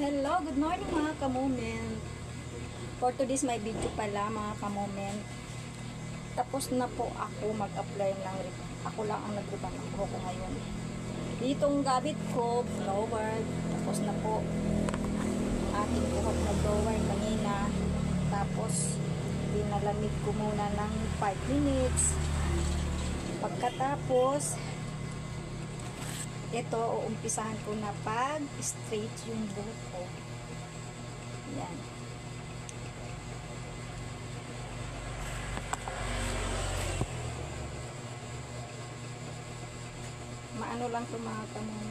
Hello, good morning mga kamoment. For today's my video pala mga kamoment. Tapos na po ako mag-apply ng Ako lang ang nagriban ng buhok ko ngayon. Ditong gamit ko, blower. Tapos na po aking buhok na blower kanina. Tapos dinalamig ko muna ng 5 minutes. Pagkatapos, ito, uumpisahan ko na pag straight yung buhok ko. Yan. Maano lang to mga kamoy.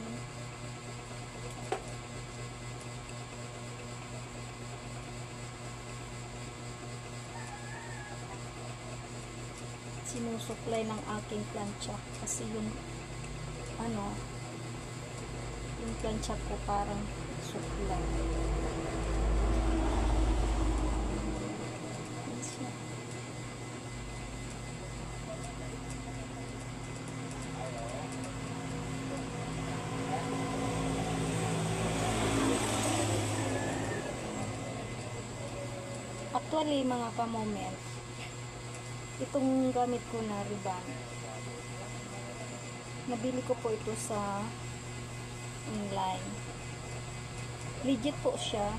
sinusuklay ng aking plancha kasi yung ano yung plancha ko parang suklay. Actually, mga ka-moment, itong gamit ko na ribbon, nabili ko po ito sa online. Legit po siya.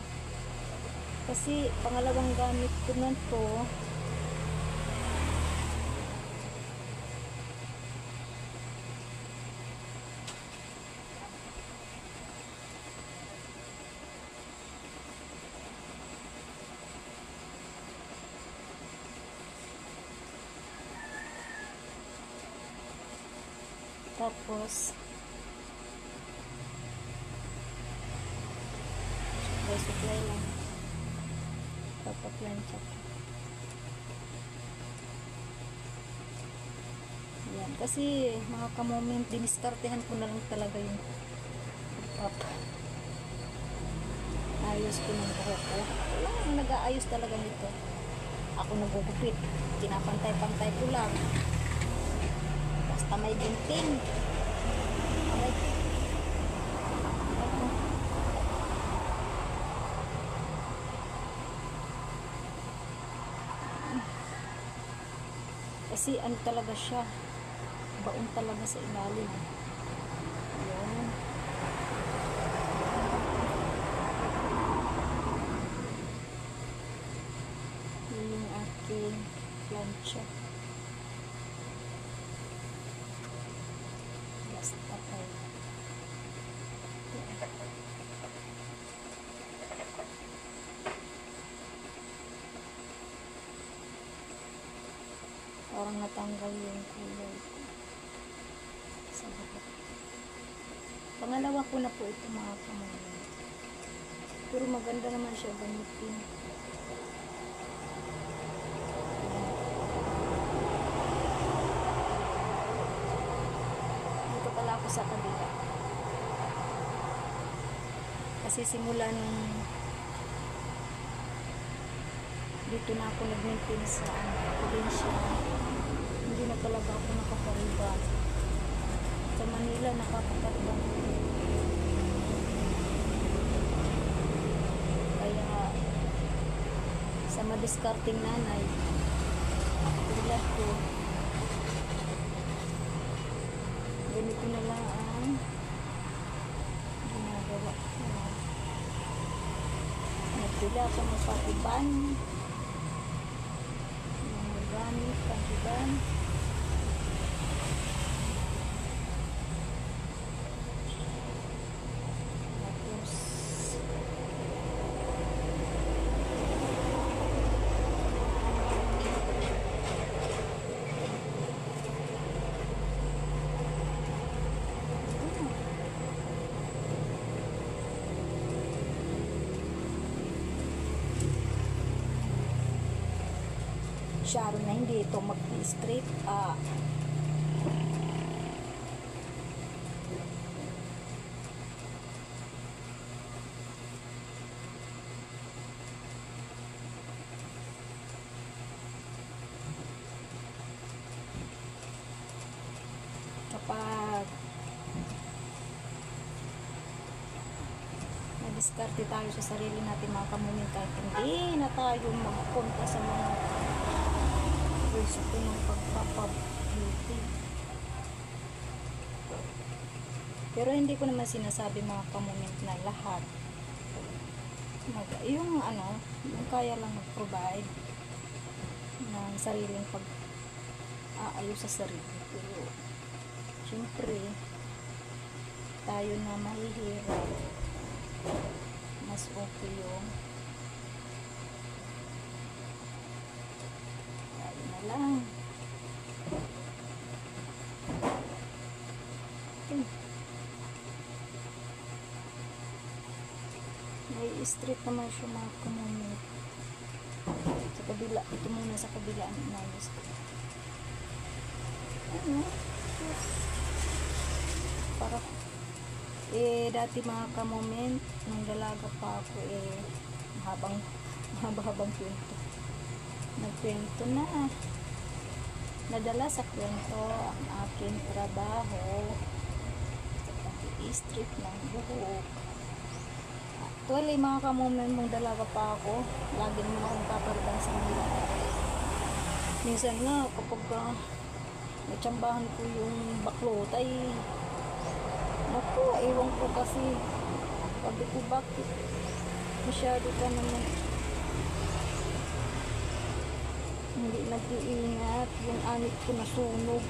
Kasi pangalawang gamit ko na to. Tapos, supply-supply lang. Papaplansya ko. Yan. Kasi, mga kamoment, diniskartehan ko na lang talaga yung papa. Ayos ko ng buhok ko. Wala ang nag-aayos talaga nito. Ako nagugupit. Pinapantay-pantay ko lang. Basta may ginting. May Kasi ano talaga siya. Baon talaga sa ilalim. Ayan. Yun yung aking plancha. Basta tayo. Parang natanggal yung kulay ko. Sa buhok. Pangalawa ko na po ito mga kamayan. Pero maganda naman siya gamitin. Dito pala ako sa kabila. Kasi simula nung dito na ako nag-maintain sa ano, talaga ako nakapariba. Sa Manila nakakapariba. Kaya sa madiskarting nanay, tulad ko, ganito na lang ang ginagawa ko. Nagpila ako ng patiban. Mga gamit, patiban. Tapos, Sharon na hindi ito mag-straight ah. Kapag diskarte tayo sa sarili natin mga kamumin kahit hindi na tayo magpunta sa mga pwesto ng pagpapabeauty. Pero hindi ko naman sinasabi mga kamumin na lahat. Mag, yung ano, yung kaya lang mag-provide ng sariling pag aayos sa sarili. Pero, syempre, tayo na mahihirap, mas okay yung Okay. May street naman siya mga kamunit. Sa kabila, ito muna sa kabila ang inayos ko. Ano? Yes. Para eh dati mga kamoment nung dalaga pa ako eh mahabang mahaba-habang kwento nagkwento na nadala sa kwento ang aking trabaho sa pag-i-strip ng buhok actually mga kamoment nung dalaga pa ako lagi naman akong papalitan sa mga minsan nga kapag uh, natsambahan ko yung baklot ay Naku, ewan ko kasi. Sabi ko, bakit? Masyado ka naman. Hindi nag-iingat. Yung anit ko nasunog.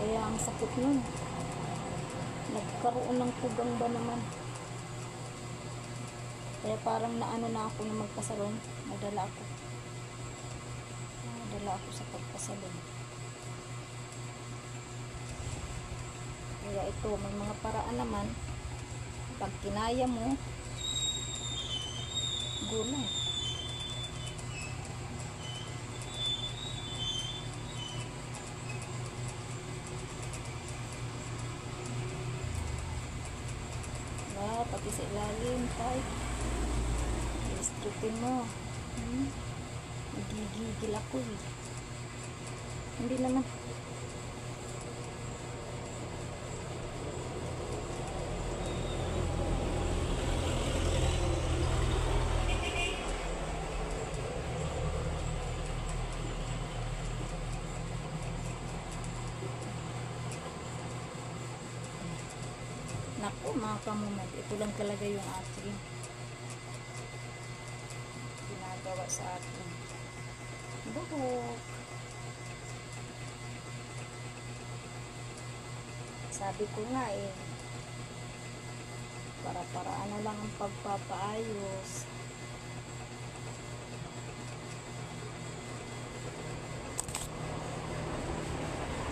Kaya ang sakit nun. Nagkaroon ng pugang ba naman. Kaya parang naano na ako na magpasalon. Nadala ako dala ako sa pagpasalon. Kaya ito, may mga paraan naman. Pag kinaya mo, gulay. Diba? Pati sa ilalim, type. I-stripin mo. Hmm? Nagigigil ako eh. Hindi naman. Naku, mga kamumet. Ito lang talaga yung aking ginagawa sa akin buhok. Sabi ko nga eh, para-para ano lang ang pagpapaayos.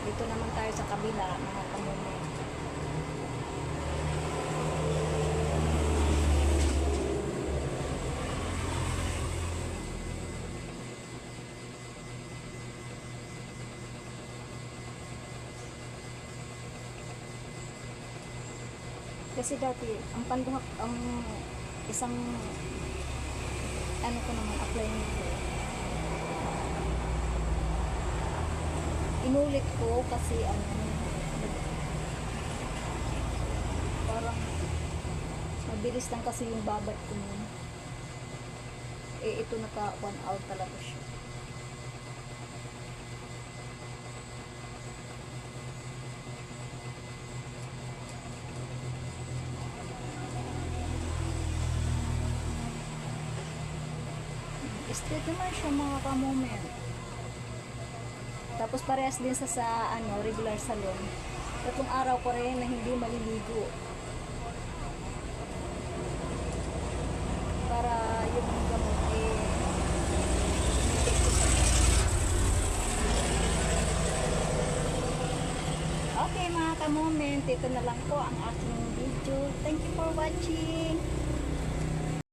Dito naman tayo sa kabila, mga kamunin. Kasi dati, ang panduhak, ang isang, ano ko naman, apply nito. Inulit ko kasi, ano, parang, mabilis lang kasi yung babat ko nun. Eh, ito naka one hour talaga siya. Straight naman siya mga kamoment. Tapos parehas din sa sa ano, regular salon. Tatlong araw ko rin na hindi maliligo. Para yung gamot eh Okay mga kamoment, ito na lang po ang aking video. Thank you for watching.